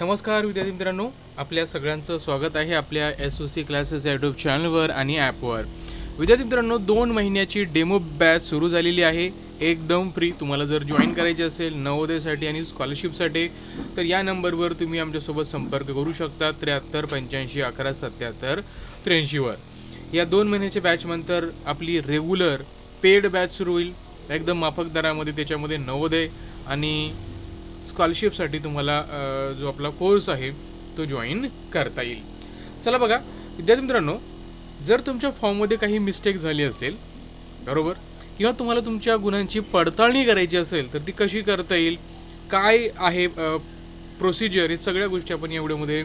नमस्कार विद्यार्थी मित्रांनो आपल्या सगळ्यांचं स्वागत आहे आपल्या S O C classes YouTube चॅनलवर आणि ॲपवर विद्यार्थी मित्रांनो दोन महिन्याची डेमो बॅच सुरू झालेली आहे. एकदम फ्री तुम्हाला जर जॉईन करायचे असेल नवोदयसाठी आणि स्कॉलरशिपसाठी तर या नंबरवर तुम्ही आमच्यासोबत संपर्क करू शकता त्र्याहत्तर पंच्याऐंशी अकरा सत्याहत्तर त्र्याऐंशीवर. या दोन महिन्याच्या बॅचनंतर आपली रेग्युलर पेड बॅच सुरू होईल. एकदम माफक दरामध्ये त्याच्यामध्ये नवोदय आणि स्कॉलरशिपसाठी तुम्हाला जो आपला कोर्स आहे तो जॉईन करता येईल. चला बघा विद्यार्थी मित्रांनो जर तुमच्या फॉर्ममध्ये काही मिस्टेक झाली असेल बरोबर? किंवा तुम्हाला तुमच्या गुणांची पडताळणी करायची असेल तर ती कशी करता येईल? काय आहे प्रोसिजर हे सगळ्या गोष्टी आपण या व्हिडिओमध्ये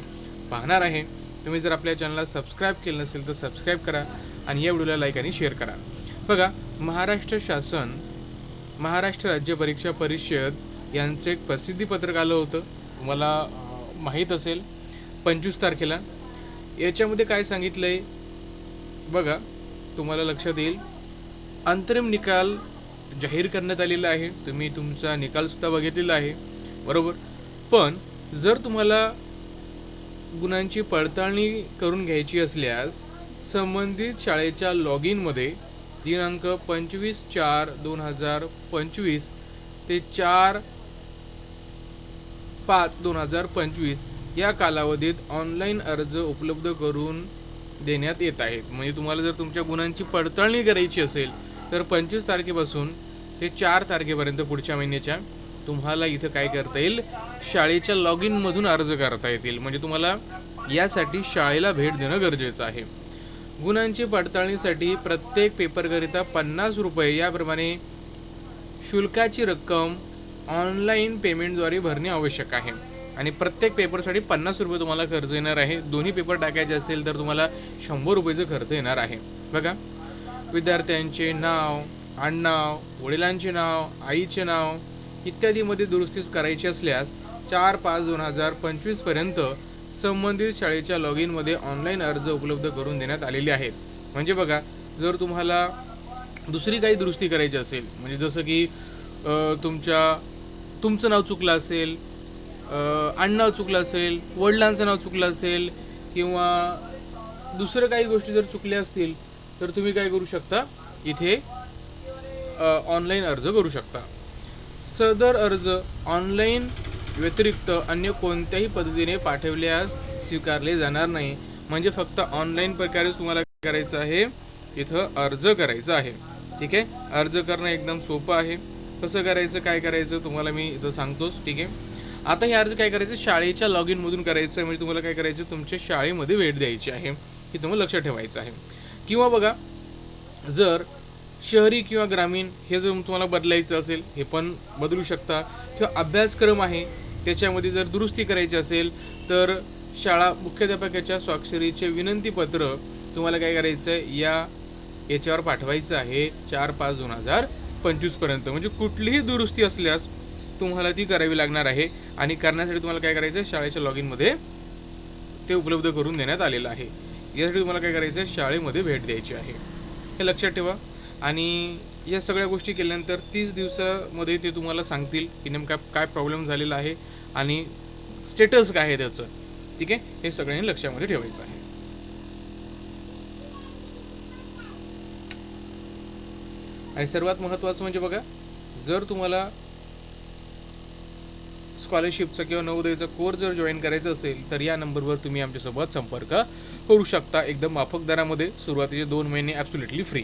पाहणार आहे. तुम्ही जर आपल्या चॅनलला सबस्क्राईब केलं नसेल तर सबस्क्राईब करा आणि या व्हिडिओला लाईक आणि शेअर करा. बघा महाराष्ट्र शासन महाराष्ट्र राज्य परीक्षा परिषद यांचं एक प्रसिद्धीपत्रक आलं होतं. तुम्हाला माहीत असेल पंचवीस तारखेला. याच्यामध्ये काय सांगितलं आहे बघा तुम्हाला लक्षात येईल. अंतरिम निकाल जाहीर करण्यात आलेला आहे. तुम्ही तुमचा निकालसुद्धा बघितलेला आहे. बरोबर? पण जर तुम्हाला गुणांची पडताळणी करून घ्यायची असल्यास संबंधित शाळेच्या लॉग इनमध्ये दिनांक पंचवीस चार दोन हजार पंचवीस ते चार पाच दोन हजार पंचवीस या कालावधीत ऑनलाईन अर्ज उपलब्ध करून देण्यात येत आहेत. म्हणजे तुम्हाला जर तुमच्या गुणांची पडताळणी करायची असेल तर पंचवीस तारखेपासून ते चार तारखेपर्यंत पुढच्या महिन्याच्या तुम्हाला इथं काय करता येईल? शाळेच्या लॉग इनमधून अर्ज करता येतील. म्हणजे तुम्हाला यासाठी शाळेला भेट देणं गरजेचं आहे. गुणांची पडताळणीसाठी प्रत्येक पेपरकरिता पन्नास रुपये याप्रमाणे शुल्काची रक्कम ऑनलाईन पेमेंटद्वारे भरणे आवश्यक आहे. आणि प्रत्येक पेपरसाठी पन्नास रुपये तुम्हाला खर्च येणार आहे. दोन्ही पेपर टाकायचे असेल तर तुम्हाला शंभर रुपयेचं खर्च येणार आहे. बघा. विद्यार्थ्यांचे नाव आडनाव वडिलांचे नाव आईचे नाव इत्यादीमध्ये दुरुस्तीच करायची असल्यास चार पाच दोन हजार पंचवीसपर्यंत संबंधित शाळेच्या लॉग इनमध्ये ऑनलाईन अर्ज उपलब्ध करून देण्यात आलेले आहेत. म्हणजे बघा जर तुम्हाला दुसरी काही दुरुस्ती करायची असेल म्हणजे जसं की तुमच्या तुमचं नाव चुकलं असेल अ, आडनाव चुकलं असेल वडिलांचं नाव चुकलं असेल किंवा दुसरं काही गोष्टी जर चुकल्या असतील तर तुम्ही काय करू शकता? इथे ऑनलाईन अर्ज करू शकता. सदर अर्ज ऑनलाईन व्यतिरिक्त अन्य कोणत्याही पद्धतीने पाठवल्यास स्वीकारले जाणार नाही. म्हणजे फक्त ऑनलाईन प्रकारेच तुम्हाला काय करायचं आहे. इथं अर्ज करायचा आहे. ठीक आहे? अर्ज करणं एकदम सोपं आहे. कसं करायचं काय करायचं तुम्हाला मी इथं सांगतोच ठीक आहे? आता हे अर्ज काय करायचं? शाळेच्या लॉग इनमधून करायचं आहे म्हणजे तुम्हाला काय करायचं? तुमच्या शाळेमध्ये भेट द्यायची आहे हे तुम्हाला लक्षात ठेवायचं आहे. किंवा बघा जर शहरी किंवा ग्रामीण हे जर तुम्हाला बदलायचं असेल हे पण बदलू शकता. किंवा अभ्यासक्रम आहे त्याच्यामध्ये जर दुरुस्ती करायची असेल तर शाळा मुख्याध्यापकाच्या स्वाक्षरीचे विनंतीपत्र तुम्हाला काय करायचं आहे या याच्यावर पाठवायचं आहे चार पाच दोन हजार पंचवीसपर्यंत म्हणजे कुठलीही दुरुस्ती असल्यास तुम्हाला ती करावी लागणार आहे आणि करण्यासाठी तुम्हाला काय करायचं आहे शाळेच्या लॉग इनमध्ये ते उपलब्ध करून देण्यात आलेलं आहे. यासाठी तुम्हाला काय करायचं आहे शाळेमध्ये भेट द्यायची आहे. हे लक्षात ठेवा. आणि या सगळ्या गोष्टी केल्यानंतर तीस दिवसामध्ये ते तुम्हाला सांगतील की नेमका काय प्रॉब्लेम झालेला आहे आणि स्टेटस काय आहे त्याचं. ठीक आहे? हे सगळ्यांनी लक्षामध्ये ठेवायचं आहे. आणि सर्वात महत्त्वाचं म्हणजे बघा जर तुम्हाला स्कॉलरशिपचा किंवा नवोदयचा कोर्स जर जॉईन करायचं असेल तर या नंबरवर तुम्ही आमच्यासोबत संपर्क करू शकता. एकदम माफक दरामध्ये सुरुवातीचे दोन महिने ॲब्सुलेटली फ्री